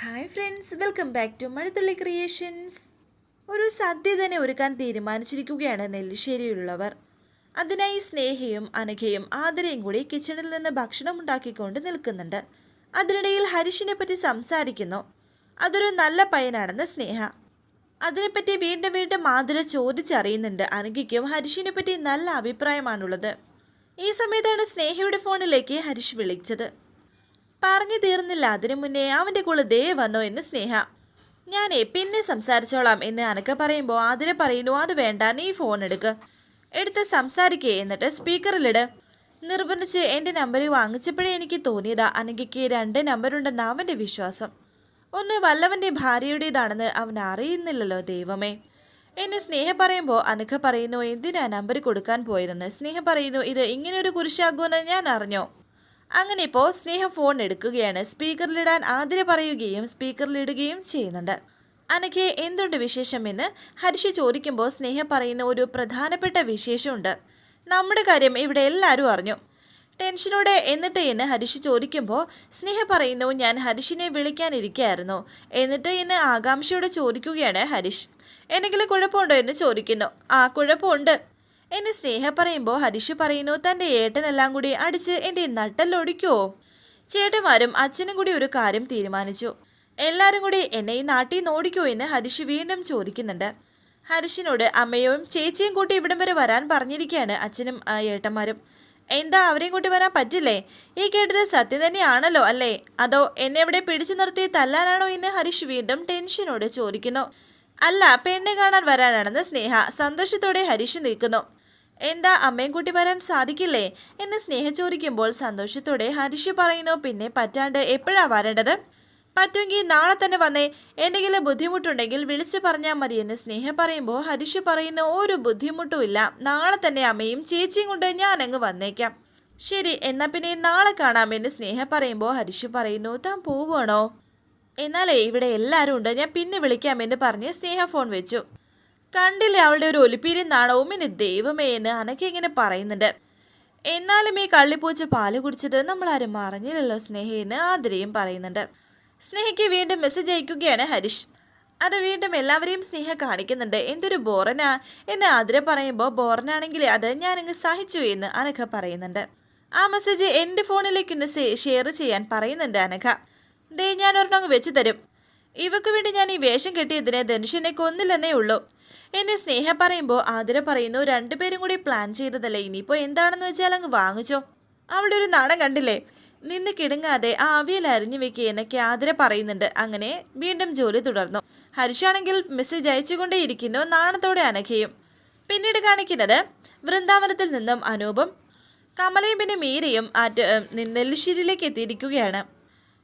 Hi friends welcome back to Mazhathulli creations ഒരു സദ്യ തന്നെ ഒരുക്കാൻ തീരുമാനിച്ചിരിക്കുകയാണ് നെല്ലിശ്ശേരിയിലുള്ളവർ. അതിനായി സ്നേഹയും അനഘയും ആദരയും കൂടി കിച്ചണിൽ നിന്ന് ഭക്ഷണം ഉണ്ടാക്കിക്കൊണ്ട് നിൽക്കുന്നുണ്ട്. അതിനിടയിൽ ഹരിഷിനെ പറ്റി സംസാരിക്കുന്നു. അതൊരു നല്ല പയ്യനാണെന്ന് സ്നേഹ. അതിനെപ്പറ്റി വീണ്ടും വീണ്ടും മാധുര ചോദിച്ചറിയുന്നുണ്ട് അനഘയ്ക്കും ഹരിഷിനെ പറ്റി നല്ല അഭിപ്രായമാണുള്ളത്. ഈ സമയത്താണ് സ്നേഹയുടെ ഫോണിലേക്ക് ഹരിഷ് വിളിച്ചത്. പറഞ്ഞു തീർന്നില്ല. അതിനു മുന്നേ അവന്റെ കൂടെ ദേ വന്നോ എന്ന് സ്നേഹ. ഞാനേ പിന്നെ സംസാരിച്ചോളാം എന്ന് അനക്ക പറയുമ്പോൾ അതിനെ പറയുന്നു അത് വേണ്ട നീ ഫോൺ എടുക്ക്. എടുത്ത് സംസാരിക്കേ എന്നിട്ട് സ്പീക്കറിലിട് നിർബന്ധിച്ച് എന്റെ നമ്പർ വാങ്ങിച്ചപ്പോഴേ എനിക്ക് തോന്നിയതാ അനഘയ്ക്ക് രണ്ട് നമ്പറുണ്ടെന്ന് അവന്റെ വിശ്വാസം. ഒന്ന് വല്ലവന്റെ ഭാര്യയുടേതാണെന്ന് അവൻ അറിയുന്നില്ലല്ലോ ദൈവമേ. എന്നെ സ്നേഹ പറയുമ്പോൾ അനഘ പറയുന്നു എന്തിനാ നമ്പർ കൊടുക്കാൻ പോയതെന്ന്? സ്നേഹ പറയുന്നു ഇത് ഇങ്ങനൊരു കുരിശാകുമെന്ന് ഞാൻ അറിഞ്ഞോ? അങ്ങനെ ഇപ്പോൾ സ്നേഹം ഫോൺ എടുക്കുകയാണ്. സ്പീക്കറിലിടാൻ ആതിര പറയുകയും സ്പീക്കറിലിടുകയും ചെയ്യുന്നുണ്ട്. അനഘെ എന്തുണ്ട് വിശേഷമെന്ന് ഹരിഷി ചോദിക്കുമ്പോൾ സ്നേഹം പറയുന്ന ഒരു പ്രധാനപ്പെട്ട വിശേഷമുണ്ട്. നമ്മുടെ കാര്യം ഇവിടെ എല്ലാവരും അറിഞ്ഞു. ടെൻഷനോടെ എന്നിട്ട് എന്ന് ഹരിഷ് ചോദിക്കുമ്പോൾ സ്നേഹ പറയുന്നു ഞാൻ ഹരിഷിനെ വിളിക്കാനിരിക്കുകയായിരുന്നു എന്നിട്ട് എന്നെ ആകാംക്ഷയോടെ ചോദിക്കുകയാണ് ഹരിഷ്. എന്തെങ്കിലും കുഴപ്പമുണ്ടോ? എന്ന് ചോദിക്കുന്നു. ആ കുഴപ്പമുണ്ട്. എന്നെ സ്നേഹ പറയുമ്പോൾ ഹരിഷ് പറയുന്നു തന്റെ ഏട്ടനെല്ലാം കൂടി അടിച്ച് എന്റെ നട്ടല്ലൊടിക്കോ? ചേട്ടന്മാരും അച്ഛനും കൂടി ഒരു കാര്യം തീരുമാനിച്ചു. എല്ലാവരും കൂടി എന്നെ ഈ നാട്ടിൽ നിന്ന് ഓടിക്കോ എന്ന് ഹരിഷ് വീണ്ടും ചോദിക്കുന്നുണ്ട്. ഹരിഷിനോട് അമ്മയും ചേച്ചിയും കൂട്ടി ഇവിടം വരെ വരാൻ പറഞ്ഞിരിക്കുകയാണ് അച്ഛനും ഏട്ടന്മാരും. എന്താ അവരെയും കൂട്ടി വരാൻ പറ്റില്ലേ? ഈ കേട്ടത് സത്യം തന്നെയാണല്ലോ അല്ലേ? അതോ എന്നെ ഇവിടെ പിടിച്ചു നിർത്തി തല്ലാനാണോ എന്ന് ഹരിഷ് വീണ്ടും ടെൻഷനോട് ചോദിക്കുന്നു. അല്ല പെണ്ണെ കാണാൻ വരാനാണെന്ന് സ്നേഹ സന്തോഷത്തോടെ ഹരിഷ് നിൽക്കുന്നു. എന്താ അമ്മയും കൂട്ടി വരാൻ സാധിക്കില്ലേ എന്ന് സ്നേഹ ചോദിക്കുമ്പോൾ സന്തോഷത്തോടെ ഹരിഷ് പറയുന്നു പിന്നെ പറ്റാണ്ട് എപ്പോഴാ വരേണ്ടത്? പറ്റുമെങ്കിൽ നാളെ തന്നെ വന്നേ. എന്തെങ്കിലും ബുദ്ധിമുട്ടുണ്ടെങ്കിൽ വിളിച്ചു പറഞ്ഞാൽ മതി എന്ന് സ്നേഹ പറയുമ്പോൾ ഹരിഷ് പറയുന്ന ഒരു ബുദ്ധിമുട്ടുമില്ല നാളെ തന്നെ അമ്മയും ചേച്ചിയും കൊണ്ട് ഞാൻ അങ്ങ് വന്നേക്കാം. ശരി എന്നാ പിന്നെ നാളെ കാണാമെന്ന് സ്നേഹ പറയുമ്പോൾ ഹരിഷ് പറയുന്നു താൻ പോവുകയാണോ? എന്നാലേ ഇവിടെ എല്ലാവരും ഉണ്ട്. ഞാൻ പിന്നെ വിളിക്കാമെന്ന് പറഞ്ഞ് സ്നേഹ ഫോൺ വെച്ചു. കണ്ടില്ലേ അവളുടെ ഒരു ഒലിപ്പീരി നാണവും? ഇനി ദൈവമേ എന്ന് അനക്ക് ഇങ്ങനെ പറയുന്നുണ്ട്. എന്നാലും ഈ കള്ളിപ്പൂച്ച പാൽ കുടിച്ചത് നമ്മൾ ആരും അറിഞ്ഞില്ലല്ലോ സ്നേഹയെന്ന് ആതിരയും പറയുന്നുണ്ട്. സ്നേഹയ്ക്ക് വീണ്ടും മെസ്സേജ് അയക്കുകയാണ് ഹരിഷ്. അത് വീണ്ടും എല്ലാവരെയും സ്നേഹ കാണിക്കുന്നുണ്ട്. എന്തൊരു ബോറനാ എന്ന് ആതിര പറയുമ്പോൾ ബോറനാണെങ്കിൽ അത് ഞാനങ്ങ് സഹിച്ചു എന്ന് അനഘ പറയുന്നുണ്ട്. ആ മെസ്സേജ് എന്റെ ഫോണിലേക്കൊന്ന് ഷെയർ ചെയ്യാൻ പറയുന്നുണ്ട് അനഘ. ദേ ഞാൻ ഒരെണ്ണം അങ്ങ് വെച്ച് തരും. ഇവക്ക് വേണ്ടി ഞാൻ ഈ വേഷം കെട്ടിയതിനെ ധനുഷിനെ കൊന്നില്ലെന്നേ ഉള്ളൂ. എന്നെ സ്നേഹ പറയുമ്പോൾ ആതിര പറയുന്നു രണ്ടുപേരും കൂടി പ്ലാൻ ചെയ്തതല്ലേ ഇനിയിപ്പോൾ എന്താണെന്ന് വെച്ചാൽ അങ്ങ് വാങ്ങിച്ചോ. അവളുടെ ഒരു നാടൻ കണ്ടില്ലേ? നിന്ന് കിടങ്ങാതെ ആ അവിയൽ അരിഞ്ഞു വെക്കുക എന്നൊക്കെ ആതിര പറയുന്നുണ്ട്. അങ്ങനെ വീണ്ടും ജോലി തുടർന്നു. ഹരിഷാണെങ്കിൽ മെസ്സേജ് അയച്ചുകൊണ്ടേയിരിക്കുന്നു നാണത്തോടെ അനഘയും. പിന്നീട് കാണിക്കുന്നത് വൃന്ദാവനത്തിൽ നിന്നും അനൂപും കമലയും പിന്നെ മീരയും ആറ്റ് നെല്ലിശ്ശേരിയിലേക്ക് എത്തിയിരിക്കുകയാണ്.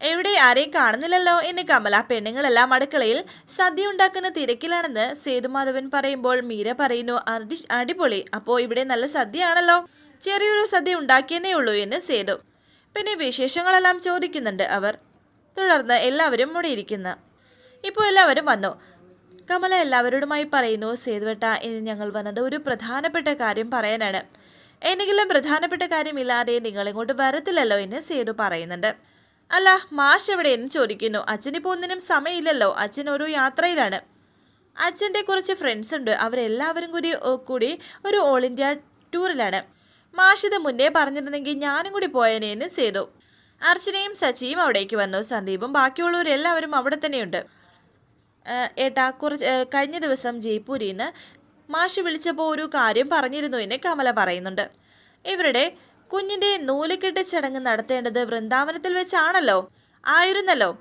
എവിടെ ആരെയും കാണുന്നില്ലല്ലോ എന്ന് കമല പെണ്ണുങ്ങളെല്ലാം അടുക്കളയിൽ സദ്യ ഉണ്ടാക്കുന്ന തിരക്കിലാണെന്ന് സേതുമാധവൻ പറയുമ്പോൾ മീര പറയുന്നു അടി അടിപൊളി. അപ്പോ ഇവിടെ നല്ല സദ്യയാണല്ലോ. ചെറിയൊരു സദ്യ ഉണ്ടാക്കിയെന്നേ ഉള്ളൂ എന്ന് സേതു. പിന്നെ വിശേഷങ്ങളെല്ലാം ചോദിക്കുന്നുണ്ട് അവർ. തുടർന്ന് എല്ലാവരും മുടിയിരിക്കുന്നു. ഇപ്പോൾ എല്ലാവരും വന്നു. കമല എല്ലാവരോടുമായി പറയുന്നു സേതുവട്ട ഇനി ഞങ്ങൾ വന്നത് ഒരു പ്രധാനപ്പെട്ട കാര്യം പറയാനാണ്. എന്തെങ്കിലും പ്രധാനപ്പെട്ട കാര്യമില്ലാതെ നിങ്ങൾ ഇങ്ങോട്ട് വരത്തില്ലല്ലോ എന്ന് സേതു പറയുന്നുണ്ട്. അല്ല മാഷ് എവിടെ എന്ന് ചോദിക്കുന്നു. അച്ഛനിപ്പോൾ ഒന്നിനും സമയമില്ലല്ലോ. അച്ഛൻ ഓരോ യാത്രയിലാണ്. അച്ഛന്റെ കുറച്ച് ഫ്രണ്ട്സ് ഉണ്ട്. അവരെല്ലാവരും കൂടി കൂടി ഒരു ഓൾ ഇന്ത്യ ടൂറിലാണ്. മാഷ് ഇത് മുന്നേ പറഞ്ഞിരുന്നെങ്കിൽ ഞാനും കൂടി പോയനേന്ന് ചെയ്തു. അർച്ചനയും സച്ചിയും അവിടേക്ക് വന്നു. സന്ദീപും ബാക്കിയുള്ളവരെല്ലാവരും അവിടെ തന്നെയുണ്ട്. ഏട്ടാ കുറച്ച് കഴിഞ്ഞ ദിവസം ജയ്പൂരിൽ നിന്ന് മാഷ് വിളിച്ചപ്പോൾ ഒരു കാര്യം പറഞ്ഞിരുന്നു എന്ന് കമല പറയുന്നുണ്ട്. ഇവരുടെ കുഞ്ഞിന്റെ നൂലുകെട്ട് ചടങ്ങ് നടത്തേണ്ടത് വൃന്ദാവനത്തിൽ വെച്ചാണല്ലോ? ആയിരുന്നല്ലോ.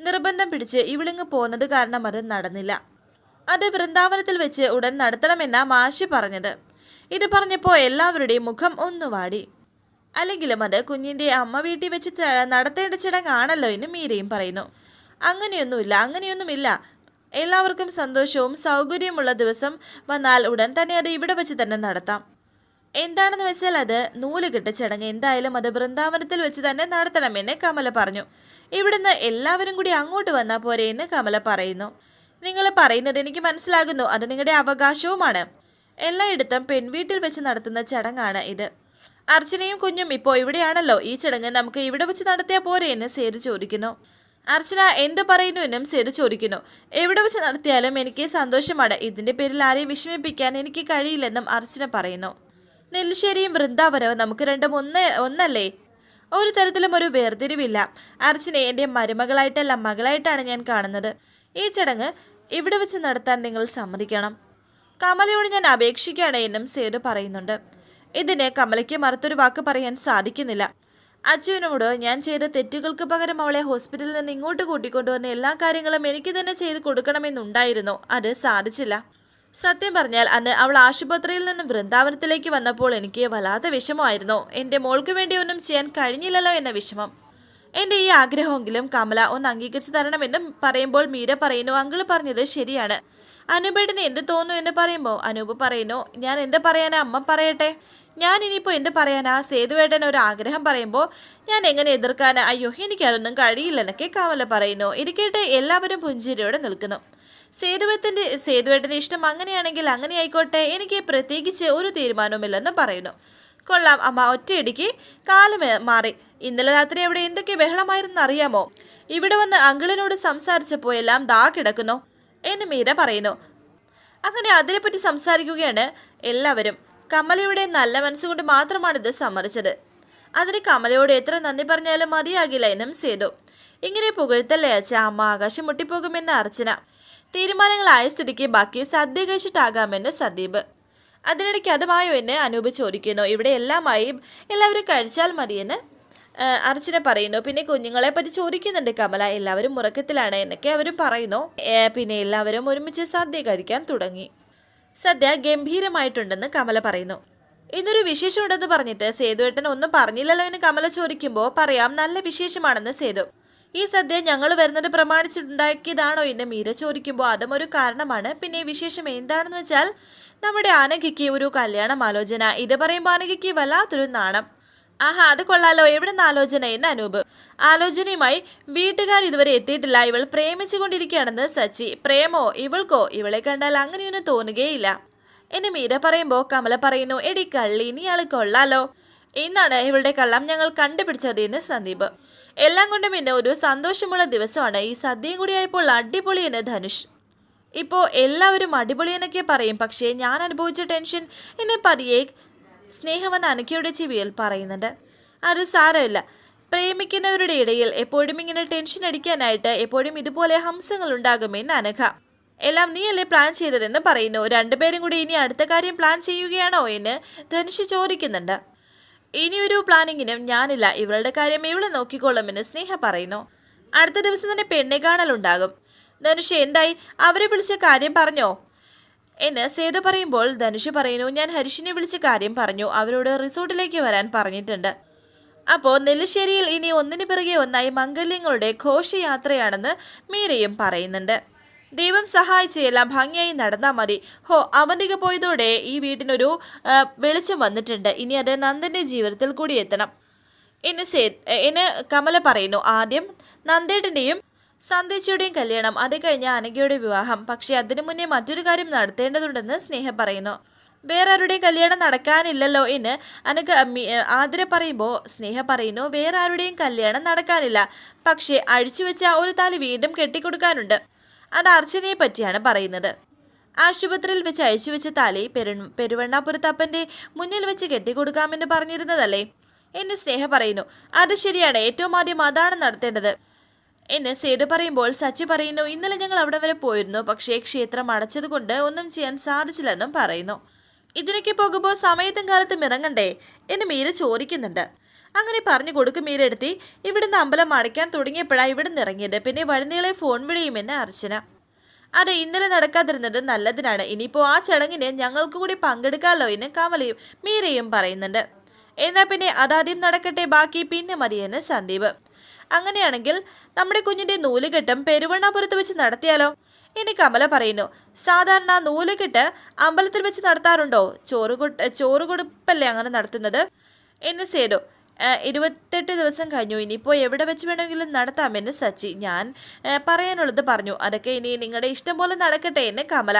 നിർബന്ധം പിടിച്ച് ഇവിളിങ്ങ് പോകുന്നത് കാരണം അത് നടന്നില്ല. അത് വൃന്ദാവനത്തിൽ വെച്ച് ഉടൻ നടത്തണമെന്നാ മാഷി പറഞ്ഞത്. ഇത് പറഞ്ഞപ്പോൾ എല്ലാവരുടെയും മുഖം ഒന്നു വാടി. അല്ലെങ്കിലും അത് കുഞ്ഞിന്റെ അമ്മ വീട്ടിൽ വെച്ച് നടത്തേണ്ട ചടങ്ങാണല്ലോ എന്ന് മീരയും പറയുന്നു. അങ്ങനെയൊന്നുമില്ല അങ്ങനെയൊന്നുമില്ല. എല്ലാവർക്കും സന്തോഷവും സൗകര്യമുള്ള ദിവസം വന്നാൽ ഉടൻ തന്നെ അത് ഇവിടെ വെച്ച് തന്നെ നടത്താം. എന്താണെന്ന് വെച്ചാൽ അത് നൂൽ കിട്ട ചടങ്ങ്. എന്തായാലും അത് വൃന്ദാവനത്തിൽ വെച്ച് തന്നെ നടത്തണമെന്ന് കമല പറഞ്ഞു. ഇവിടുന്ന് എല്ലാവരും കൂടി അങ്ങോട്ട് വന്നാൽ പോരെ എന്ന് കമല പറയുന്നു. നിങ്ങൾ പറയുന്നത് എനിക്ക് മനസ്സിലാകുന്നു. അത് നിങ്ങളുടെ അവകാശവുമാണ്. എല്ലായിടത്തും പെൺവീട്ടിൽ വെച്ച് നടത്തുന്ന ചടങ്ങാണ് ഇത്. അർച്ചനയും കുഞ്ഞും ഇപ്പോൾ ഇവിടെയാണല്ലോ. ഈ ചടങ്ങ് നമുക്ക് ഇവിടെ വെച്ച് നടത്തിയാൽ പോരെ എന്ന് സേതു ചോദിക്കുന്നു. അർച്ചന എന്ത് പറയുന്നു എന്നും സേതു ചോദിക്കുന്നു. എവിടെ വെച്ച് നടത്തിയാലും എനിക്ക് സന്തോഷമാണ്. ഇതിന്റെ പേരിൽ ആരെയും വിഷമിപ്പിക്കാൻ എനിക്ക് കഴിയില്ലെന്നും അർച്ചന പറയുന്നു. നെല്ലിശ്ശേരിയും വൃന്ദാവനവും നമുക്ക് രണ്ടും ഒന്ന് ഒന്നല്ലേ? ഒരു തരത്തിലും ഒരു വേർതിരിവില്ല. അർച്ചനെ എന്റെ മരുമകളായിട്ടല്ല മകളായിട്ടാണ് ഞാൻ കാണുന്നത്. ഈ ചടങ്ങ് ഇവിടെ വെച്ച് നടത്താൻ നിങ്ങൾ സമ്മതിക്കണം. കമലയോട് ഞാൻ അപേക്ഷിക്കുകയാണ് എന്നും സേതു പറയുന്നുണ്ട്. ഇതിന് കമലയ്ക്ക് മറുത്തൊരു വാക്ക് പറയാൻ സാധിക്കുന്നില്ല. അച്ചുവിനോട് ഞാൻ ചെയ്ത തെറ്റുകൾക്ക് പകരം അവളെ ഹോസ്പിറ്റലിൽ നിന്ന് ഇങ്ങോട്ട് കൂട്ടിക്കൊണ്ടുവന്ന എല്ലാ കാര്യങ്ങളും എനിക്ക് തന്നെ ചെയ്ത് കൊടുക്കണമെന്നുണ്ടായിരുന്നു. അത് സാധിച്ചില്ല. സത്യം പറഞ്ഞാൽ അന്ന് അവൾ ആശുപത്രിയിൽ നിന്ന് വൃന്ദാവനത്തിലേക്ക് വന്നപ്പോൾ എനിക്ക് വല്ലാത്ത വിഷമമായിരുന്നു. എന്റെ മോൾക്ക് വേണ്ടി ഒന്നും ചെയ്യാൻ കഴിഞ്ഞില്ലല്ലോ എന്ന വിഷമം. എന്റെ ഈ ആഗ്രഹമെങ്കിലും കമല ഒന്ന് അംഗീകരിച്ചു തരണമെന്നും പറയുമ്പോൾ മീര പറയുന്നു അങ്കിൾ പറഞ്ഞത് ശരിയാണ്. അനുപേടിന് എന്ത് തോന്നുന്നു എന്ന് പറയുമ്പോൾ അനൂപ് പറയുന്നു ഞാൻ എന്ത് പറയാനാ? അമ്മ പറയട്ടെ. ഞാൻ ഇനിയിപ്പോൾ എന്ത് പറയാനാ? സേതുവേട്ടൻ ഒരു ആഗ്രഹം പറയുമ്പോൾ ഞാൻ എങ്ങനെ എതിർക്കാനാ? അയ്യോ എനിക്കതൊന്നും കഴിയില്ലെന്നൊക്കെ കമല പറയുന്നു. ഇരിക്കട്ടെ എല്ലാവരും പുഞ്ചിരിയോടെ നിൽക്കുന്നു. സേതുവേട്ടന്റെ സേതുവേട്ടന്റെ ഇഷ്ടം അങ്ങനെയാണെങ്കിൽ അങ്ങനെ ആയിക്കോട്ടെ എനിക്ക് പ്രത്യേകിച്ച് ഒരു തീരുമാനവുമില്ലെന്ന് പറയുന്നു. കൊള്ളാം അമ്മ ഒറ്റയടിക്ക് കാലം മാറി. ഇന്നലെ രാത്രി അവിടെ എന്തൊക്കെ ബഹളമായിരുന്നെന്ന് അറിയാമോ? ഇവിടെ വന്ന് അങ്കിളിനോട് സംസാരിച്ചപ്പോൾ എല്ലാം ദാ കിടക്കുന്നു എന്ന് മീര പറയുന്നു. അങ്ങനെ അതിനെപ്പറ്റി സംസാരിക്കുകയാണ് എല്ലാവരും. കമലയുടെ നല്ല മനസ്സുകൊണ്ട് മാത്രമാണ് ഇത് സമ്മതിച്ചത്. അതിന് കമലയോട് എത്ര നന്ദി പറഞ്ഞാലും മതിയാകില്ല എന്നും സേതു. ഇങ്ങനെ പുകഴ്ത്തല്ലേ അച്ഛ അമ്മ ആകാശം മുട്ടിപ്പോകുമെന്ന് അർച്ചന. തീരുമാനങ്ങളായ സ്ഥിതിക്ക് ബാക്കി സദ്യ കഴിച്ചിട്ടാകാമെന്ന് സദീപ്. അതിനിടയ്ക്ക് അതുമായോ എന്ന് അനൂപ് ചോദിക്കുന്നു. ഇവിടെ എല്ലാമായി എല്ലാവരും കഴിച്ചാൽ മതിയെന്ന് അർച്ചന പറയുന്നു. പിന്നെ കുഞ്ഞുങ്ങളെ പറ്റി ചോദിക്കുന്നുണ്ട് കമല. എല്ലാവരും ഉറക്കത്തിലാണ് എന്നൊക്കെ അവരും പറയുന്നു. പിന്നെ എല്ലാവരും ഒരുമിച്ച് സദ്യ കഴിക്കാൻ തുടങ്ങി. സദ്യ ഗംഭീരമായിട്ടുണ്ടെന്ന് കമല പറയുന്നു. ഇന്നൊരു വിശേഷമുണ്ടെന്ന് പറഞ്ഞിട്ട് സേതുവേട്ടൻ ഒന്നും പറഞ്ഞില്ലല്ലോ എന്ന് കമല ചോദിക്കുമ്പോൾ പറയാം നല്ല വിശേഷമാണെന്ന് സേതു. ഈ സദ്യ ഞങ്ങൾ വരുന്നത് പ്രമാണിച്ചുണ്ടാക്കിയതാണോ എന്ന് മീര ചോദിക്കുമ്പോൾ അതും ഒരു കാരണമാണ്. പിന്നെ വിശേഷം എന്താണെന്ന് വെച്ചാൽ നമ്മുടെ ആനകിക്ക് ഒരു കല്യാണം ആലോചന ഇത് പറയുമ്പോൾ ആനകിക്ക് വല്ലാത്തൊരു നാണം. ആഹാ അത് കൊള്ളാലോ. എവിടെ നിന്ന് ആലോചന എന്ന് അനൂപ്. ആലോചനയുമായി വീട്ടുകാർ ഇതുവരെ എത്തിയിട്ടില്ല. ഇവൾ പ്രേമിച്ചുകൊണ്ടിരിക്കുകയാണെന്ന് സച്ചി. പ്രേമോ ഇവൾക്കോ? ഇവളെ കണ്ടാൽ അങ്ങനെയൊന്നും തോന്നുകയില്ല. എന്നെ മീര പറയുമ്പോൾ കമല പറയുന്നു എടി കള്ളി നീ ആൾ കൊള്ളാലോ. ഇന്നാണ് ഇവളുടെ കള്ളം ഞങ്ങൾ കണ്ടുപിടിച്ചത് എന്ന് സന്ദീപ്. എല്ലാം കൊണ്ടും പിന്നെ ഒരു സന്തോഷമുള്ള ദിവസമാണ്. ഈ സദ്യയും കൂടിയായപ്പോൾ അടിപൊളി എന്ന് ധനുഷ്. ഇപ്പോൾ എല്ലാവരും അടിപൊളി എന്നൊക്കെ പറയും. പക്ഷേ ഞാൻ അനുഭവിച്ച ടെൻഷൻ എന്നെ പതിയെ സ്നേഹമെന്ന അനക്കയുടെ ചെവിയിൽ പറയുന്നുണ്ട്. അത് സാരമില്ല. പ്രേമിക്കുന്നവരുടെ ഇടയിൽ എപ്പോഴും ഇങ്ങനെ ടെൻഷൻ അടിക്കാനായിട്ട് എപ്പോഴും ഇതുപോലെ ഹംസങ്ങൾ ഉണ്ടാകുമെന്ന് അനഘ. എല്ലാം നീയല്ലേ പ്ലാൻ ചെയ്തതെന്ന് പറയുന്നു. രണ്ടുപേരും കൂടി ഇനി അടുത്ത കാര്യം പ്ലാൻ ചെയ്യുകയാണോ എന്ന് ധനുഷ് ചോദിക്കുന്നുണ്ട്. ഇനിയൊരു പ്ലാനിങ്ങിനും ഞാനില്ല. ഇവളുടെ കാര്യം ഇവളെ നോക്കിക്കൊള്ളുമെന്ന് സ്നേഹ പറയുന്നു. അടുത്ത ദിവസം തന്നെ പെണ്ണെ കാണലുണ്ടാകും. ധനുഷ് എന്തായി? അവരെ വിളിച്ച കാര്യം പറഞ്ഞോ? എന്ന് സേതു പറയുമ്പോൾ ധനുഷ് പറയുന്നു ഞാൻ ഹരിഷിനെ വിളിച്ച കാര്യം പറഞ്ഞു. അവരോട് റിസോർട്ടിലേക്ക് വരാൻ പറഞ്ഞിട്ടുണ്ട്. അപ്പോൾ നെല്ലിശ്ശേരിയിൽ ഇനി ഒന്നിനു പിറകെ ഒന്നായി മംഗല്യങ്ങളുടെ ഘോഷയാത്രയാണെന്ന് മീരയും പറയുന്നുണ്ട്. ദൈവം സഹായിച്ച് എല്ലാം ഭംഗിയായി നടന്നാൽ മതി. ഹോ അവന്തിക പോയതോടെ ഈ വീട്ടിനൊരു വെളിച്ചം വന്നിട്ടുണ്ട്. ഇനി അത് നന്ദന്റെ ജീവിതത്തിൽ കൂടി എത്തണം. ഇന്ന് സേ ഇന്ന് കമല പറയുന്നു. ആദ്യം നന്ദേട്ടന്റെയും സന്ദേശയുടെയും കല്യാണം അത് കഴിഞ്ഞ അനഘയുടെ വിവാഹം. പക്ഷേ അതിനു മുന്നേ മറ്റൊരു കാര്യം നടത്തേണ്ടതുണ്ടെന്ന് സ്നേഹ പറയുന്നു. വേറെ ആരുടെയും കല്യാണം നടക്കാനില്ലല്ലോ എന്ന് അനക്ക് ആതിര പറയുമ്പോൾ സ്നേഹ പറയുന്നു. വേറെ ആരുടെയും കല്യാണം നടക്കാനില്ല. പക്ഷേ അഴിച്ചുവെച്ച ഒരു താലി വീണ്ടും കെട്ടിക്കൊടുക്കാനുണ്ട്. അത് അർച്ചനയെ പറ്റിയാണ് പറയുന്നത്. ആശുപത്രിയിൽ വെച്ച് അയച്ചു വെച്ച താലി പെരു പെരുവണ്ണാപുരത്തപ്പന്റെ മുന്നിൽ വെച്ച് കെട്ടിക്കൊടുക്കാമെന്ന് പറഞ്ഞിരുന്നതല്ലേ? എന്ന് സ്നേഹ പറയുന്നു. അത് ശരിയാണ്. ഏറ്റവും ആദ്യം അതാണ് നടത്തേണ്ടത്. എന്ന് സേതു പറയുമ്പോൾ സച്ചി പറയുന്നു ഇന്നലെ ഞങ്ങൾ അവിടെ വരെ പോയിരുന്നു. പക്ഷേ ക്ഷേത്രം അടച്ചതുകൊണ്ട് ഒന്നും ചെയ്യാൻ സാധിച്ചില്ലെന്നും പറയുന്നു. ഇതിനൊക്കെ പോകുമ്പോൾ സമയത്തും കാലത്തും ഇറങ്ങണ്ടേ? എന്ന് മീര ചോദിക്കുന്നുണ്ട്. അങ്ങനെ പറഞ്ഞു കൊടുക്കും മീരെടുത്തി ഇവിടുന്ന് അമ്പലം അടയ്ക്കാൻ തുടങ്ങിയപ്പോഴാണ് ഇവിടുന്ന് ഇറങ്ങിയത്. പിന്നെ വഴുന്നീളെ ഫോൺ വിളിയുമെന്ന് അർച്ചന. അതെ ഇന്നലെ നടക്കാതിരുന്നത് നല്ലതിനാണ്. ഇനിയിപ്പോൾ ആ ചടങ്ങിന് ഞങ്ങൾക്ക് കൂടി പങ്കെടുക്കാമല്ലോ എന്ന് കമലയും മീരയും പറയുന്നുണ്ട്. എന്നാൽ പിന്നെ അതാദ്യം നടക്കട്ടെ ബാക്കി പിന്നെ മതിയെന്ന് സന്ദീപ്. അങ്ങനെയാണെങ്കിൽ നമ്മുടെ കുഞ്ഞിന്റെ നൂലുകെട്ടും പെരുവണ്ണാപുരത്ത് വെച്ച് നടത്തിയാലോ? ഇനി കമല പറയുന്നു സാധാരണ നൂലുകെട്ട് അമ്പലത്തിൽ വെച്ച് നടത്താറുണ്ടോ? ചോറ് ചോറ് കൊടുപ്പല്ലേ അങ്ങനെ നടത്തുന്നത്? എന്ന് സേതു "ആ, ഇരുപത്തെട്ട് ദിവസം കഴിഞ്ഞു. ഇനിയിപ്പോൾ എവിടെ വെച്ച് വേണമെങ്കിലും നടത്താമെന്ന് സച്ചി ഞാൻ പറയാനുള്ളത് പറഞ്ഞു. അതൊക്കെ ഇനി നിങ്ങളുടെ ഇഷ്ടം പോലെ നടക്കട്ടെ എന്നെ കമല.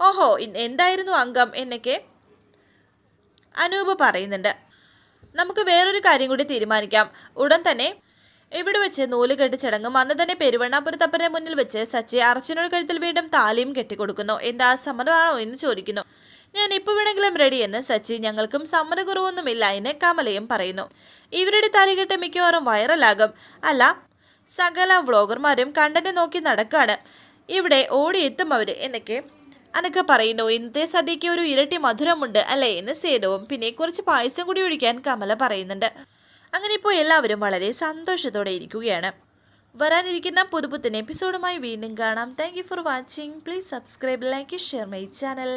ഓഹോ എന്തായിരുന്നു അംഗം എന്നൊക്കെ അനൂപ് പറയുന്നുണ്ട്. നമുക്ക് വേറൊരു കാര്യം കൂടി തീരുമാനിക്കാം. ഉടൻ തന്നെ ഇവിടെ വെച്ച് നൂൽ കെട്ടി ചടങ്ങും അന്ന് തന്നെ പെരുവണ്ണാപുരത്തപ്പന്റെ മുന്നിൽ വെച്ച് സച്ചി അർച്ചനോട് കഴുത്തിൽ വീണ്ടും താലിയും കെട്ടിക്കൊടുക്കുന്നു. എന്താ സമ്മതമാണോ എന്ന് ചോദിക്കുന്നു. ഞാൻ ഇപ്പോൾ വേണമെങ്കിലും റെഡിയെന്ന് സച്ചി ഞങ്ങൾക്കും സമ്മതക്കുറവൊന്നുമില്ല എന്ന് കമലയും പറയുന്നു. ഇവരുടെ താലികെട്ട് മിക്കവാറും വൈറലാകും അല്ല സകല വ്ളോഗർമാരും കണ്ടന്റ് നോക്കി നടക്കാണ്. ഇവിടെ ഓടിയെത്തും അവർ എന്നൊക്കെ അനക്ക പറയുന്നു. ഇന്നത്തെ സദ്യയ്ക്ക് ഒരു ഇരട്ടി മധുരമുണ്ട് അല്ലേ എന്ന് സേതുവും പിന്നെ കുറച്ച് പായസം കൂടി ഒഴിക്കാൻ കമല പറയുന്നുണ്ട്. അങ്ങനെ ഇപ്പോൾ എല്ലാവരും വളരെ സന്തോഷത്തോടെ ഇരിക്കുകയാണ്. വരാനിരിക്കുന്ന പുതുപുത്തൻ എപ്പിസോഡുമായി വീണ്ടും കാണാം. Thank for watching please subscribe like share my channel